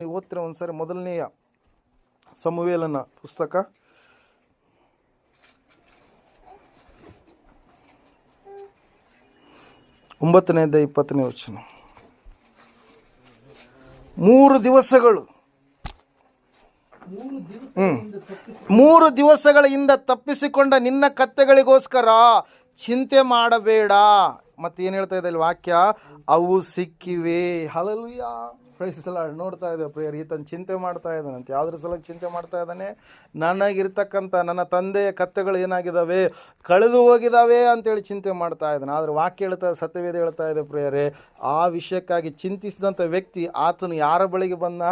ನೀವು ಓದ್ತೀರ ಒಂದ್ಸರಿ ಮೊದಲನೆಯ ಸಮವೇಲನ ಪುಸ್ತಕ. ಒಂಬತ್ತನೇದ ಇಪ್ಪತ್ತನೇ ವಚನ. ಮೂರು ದಿವಸಗಳು. ಮೂರು ದಿವಸಗಳಿಂದ ತಪ್ಪಿಸಿಕೊಂಡ ನಿನ್ನ ಕತ್ತೆಗಳಿಗೋಸ್ಕರ ಚಿಂತೆ ಮಾಡಬೇಡ. ಮತ್ತೆ ಏನು ಹೇಳ್ತಾ ಇದೆ ವಾಕ್ಯ? ಅವು ಸಿಕ್ಕಿವೆ. ಹಲಲುಯ ಪ್ರೈಸಲ್ಲ ನೋಡ್ತಾ ಇದ್ದೇವೆ ಪ್ರಿಯರ್ ಈತನ ಚಿಂತೆ ಮಾಡ್ತಾ ಇದ್ದಾನಂತೆ. ಯಾವುದ್ರ ಸಲ ಚಿಂತೆ ಮಾಡ್ತಾ ಇದ್ದಾನೆ. ನನಗಿರ್ತಕ್ಕಂಥ ನನ್ನ ತಂದೆಯ ಕತ್ತೆಗಳು ಏನಾಗಿದ್ದಾವೆ? ಕಳೆದು ಹೋಗಿದ್ದಾವೆ ಅಂತೇಳಿ ಚಿಂತೆ ಮಾಡ್ತಾ ಇದ್ದಾನೆ. ಆದರೆ ವಾಕ್ಯ ಹೇಳ್ತಾ, ಸತ್ಯವೇದ ಹೇಳ್ತಾ ಇದೆ ಪ್ರಿಯರೇ, ಆ ವಿಷಯಕ್ಕಾಗಿ ಚಿಂತಿಸಿದಂಥ ವ್ಯಕ್ತಿ ಆತನು ಯಾರ ಬಳಿಗೆ ಬಂದ?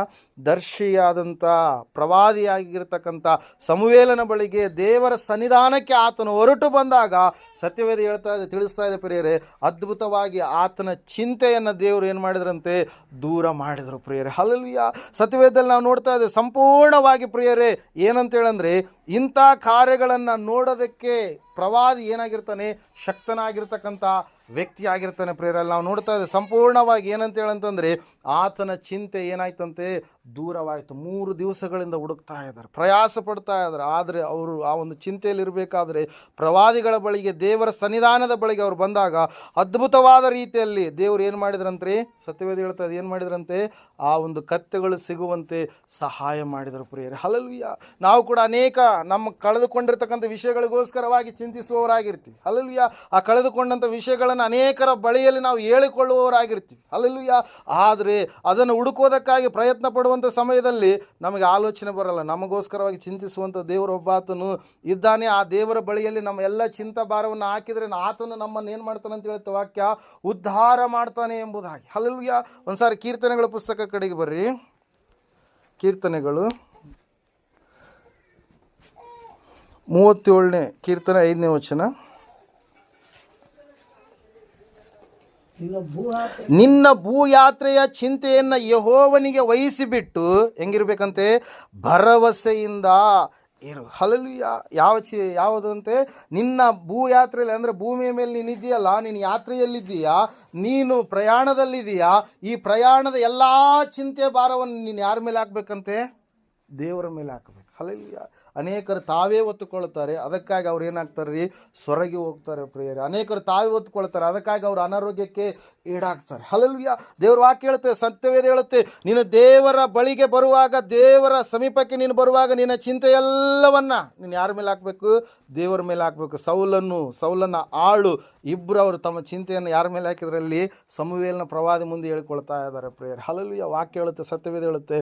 ದರ್ಶಿಯಾದಂಥ ಪ್ರವಾದಿಯಾಗಿರ್ತಕ್ಕಂಥ ಸಮುವೇಲನ ಬಳಿಗೆ ದೇವರ ಸನ್ನಿಧಾನಕ್ಕೆ ಆತನು ಹೊರಟು ಬಂದಾಗ, ಸತ್ಯವೇದ ಹೇಳ್ತಾ ಇದೆ, ತಿಳಿಸ್ತಾ ಇದೆ ಪ್ರಿಯರೇ ಅದ್ಭುತವಾಗಿ ಆತನ ಚಿಂತೆಯನ್ನು ದೇವರು ಏನು ಮಾಡಿದ್ರಂತೆ? ದೂರ ಮಾಡಿದರು ಪ್ರಿಯರೇ. ಹಲಲ್ವಿಯ ಸತ್ಯವೇದಲ್ಲಿ ನಾವು ನೋಡ್ತಾ ಇದ್ದೇವೆ ಸಂಪೂರ್ಣವಾಗಿ ಪ್ರಿಯರೇ, ಏನಂತೇಳಂದರೆ, ಇಂಥ ಕಾರ್ಯಗಳನ್ನು ನೋಡೋದಕ್ಕೆ ಪ್ರವಾದಿ ಏನಾಗಿರ್ತಾನೆ? ಶಕ್ತನಾಗಿರ್ತಕ್ಕಂಥ ವ್ಯಕ್ತಿ ಆಗಿರ್ತಾನೆ ಪ್ರೇರಲ್ಲಿ ನಾವು ನೋಡ್ತಾ ಇದ್ದೆ, ಸಂಪೂರ್ಣವಾಗಿ ಏನಂತ ಹೇಳಂತಂದ್ರೆ ಆತನ ಚಿಂತೆ ಏನಾಯ್ತಂತೆ? ದೂರವಾಯಿತು. ಮೂರು ದಿವಸಗಳಿಂದ ಹುಡುಕ್ತಾ ಇದ್ದಾರೆ, ಪ್ರಯಾಸ ಪಡ್ತಾ ಇದ್ದಾರೆ. ಆದರೆ ಅವರು ಆ ಒಂದು ಚಿಂತೆಯಲ್ಲಿ ಇರಬೇಕಾದ್ರೆ ಪ್ರವಾದಿಗಳ ಬಳಿಗೆ, ದೇವರ ಸನ್ನಿಧಾನದ ಬಳಿಗೆ ಅವರು ಬಂದಾಗ ಅದ್ಭುತವಾದ ರೀತಿಯಲ್ಲಿ ದೇವರು ಏನು ಮಾಡಿದ್ರಂತೆ ಸತ್ಯವೇದ ಹೇಳ್ತಾ ಏನು ಮಾಡಿದ್ರಂತೆ? ಆ ಒಂದು ಕತ್ತೆಗಳು ಸಿಗುವಂತೆ ಸಹಾಯ ಮಾಡಿದರು ಪ್ರಿಯರೇ. ಹಲಲ್ವಿಯ ನಾವು ಕೂಡ ಅನೇಕ ನಮ್ಮ ಕಳೆದುಕೊಂಡಿರ್ತಕ್ಕಂಥ ವಿಷಯಗಳಿಗೋಸ್ಕರವಾಗಿ ಚಿಂತಿಸುವವರಾಗಿರ್ತೀವಿ. ಹಲಲ್ವಿಯ ಆ ಕಳೆದುಕೊಂಡಂಥ ವಿಷಯಗಳನ್ನು ಅನೇಕರ ಬಳಿಯಲ್ಲಿ ನಾವು ಹೇಳಿಕೊಳ್ಳುವವರಾಗಿರ್ತೀವಿ. ಅಲ್ಲಿ ಆದರೆ ಅದನ್ನು ಹುಡುಕೋದಕ್ಕಾಗಿ ಪ್ರಯತ್ನ ಪಡುವಂಥ ಸಮಯದಲ್ಲಿ ನಮಗೆ ಆಲೋಚನೆ ಬರಲ್ಲ. ನಮಗೋಸ್ಕರವಾಗಿ ಚಿಂತಿಸುವಂಥ ದೇವರೊಬ್ಬಾತನು ಇದ್ದಾನೆ. ಆ ದೇವರ ಬಳಿಯಲ್ಲಿ ನಮ್ಮ ಎಲ್ಲ ಚಿಂತ ಭಾರವನ್ನು ಹಾಕಿದರೆ ಆತನು ನಮ್ಮನ್ನು ಏನು ಮಾಡ್ತಾನೆ ಅಂತ ಹೇಳುತ್ತೆ ವಾಕ್ಯ, ಉದ್ಧಾರ ಮಾಡ್ತಾನೆ ಎಂಬುದಾಗಿ. ಹಲಲ್ವಿಯ ಒಂದ್ಸಾರಿ ಕೀರ್ತನೆಗಳ ಪುಸ್ತಕ ಕಡೆಗೆ ಬರ್ರಿ. ಕೀರ್ತನೆಗಳು. ಮೂವತ್ತೇಳನೇ ಕೀರ್ತನೆ ಐದನೇ ವಚನ. ನಿನ್ನ ಭೂ ನಿನ್ನ ಭೂಯಾತ್ರೆಯ ಚಿಂತೆಯನ್ನು ಯಹೋವನಿಗೆ ವಹಿಸಿಬಿಟ್ಟು ಹೆಂಗಿರ್ಬೇಕಂತೆ? ಭರವಸೆಯಿಂದ ಇರು. ಹಲಲು ಯಾವ ಚಿ ಯಾವುದಂತೆ? ನಿನ್ನ ಭೂಯಾತ್ರೆಯಲ್ಲಿ ಅಂದರೆ ಭೂಮಿಯ ಮೇಲೆ ನೀನು ಇದೆಯಲ್ಲ ನೀನು ಯಾತ್ರೆಯಲ್ಲಿದ್ದೀಯಾ? ನೀನು ಪ್ರಯಾಣದಲ್ಲಿದ್ದೀಯಾ? ಈ ಪ್ರಯಾಣದ ಎಲ್ಲ ಚಿಂತೆ ಭಾರವನ್ನು ನೀನು ಯಾರ ಮೇಲೆ ಹಾಕ್ಬೇಕಂತೆ? ದೇವರ ಮೇಲೆ ಹಾಕಬೇಕು. ಅಲ್ಲಿ ಅನೇಕರು ತಾವೇ ಒತ್ತುಕೊಳ್ತಾರೆ ಅದಕ್ಕಾಗಿ ಅವ್ರು ಏನಾಗ್ತಾರೆ ರೀ? ಸೊರಗಿ ಹೋಗ್ತಾರೆ ಪ್ರೇಯರ್. ಅನೇಕರು ತಾವೇ ಒತ್ತುಕೊಳ್ತಾರೆ ಅದಕ್ಕಾಗಿ ಅವ್ರು ಅನಾರೋಗ್ಯಕ್ಕೆ ಈಡಾಗ್ತಾರೆ. ಅಲ್ಲಿ ದೇವ್ರ ವಾಕ್ಯ ಹೇಳುತ್ತೆ ಸತ್ಯವೇದ ಹೇಳುತ್ತೆ, ನೀನು ದೇವರ ಬಳಿಗೆ ಬರುವಾಗ, ದೇವರ ಸಮೀಪಕ್ಕೆ ನೀನು ಬರುವಾಗ ನಿನ್ನ ಚಿಂತೆ ಎಲ್ಲವನ್ನ ನೀನು ಯಾರ ಮೇಲೆ ಹಾಕಬೇಕು? ದೇವರ ಮೇಲೆ ಹಾಕಬೇಕು. ಸೌಲನ್ನು ಸೌಲನ್ನ ಆಳು ಇಬ್ಬರು ಅವರು ತಮ್ಮ ಚಿಂತೆಯನ್ನು ಯಾರ ಮೇಲೆ ಹಾಕಿದ್ರಲ್ಲಿ ಸಮುವೇಲನ ಪ್ರವಾದಿ ಮುಂದೆ ಹೇಳ್ಕೊಳ್ತಾ ಇದ್ದಾರೆ ಪ್ರೇಯರ್. ಹಲಲ್ವಿಯ ವಾಕ್ಯ ಹೇಳುತ್ತೆ ಸತ್ಯವೇದ ಹೇಳುತ್ತೆ.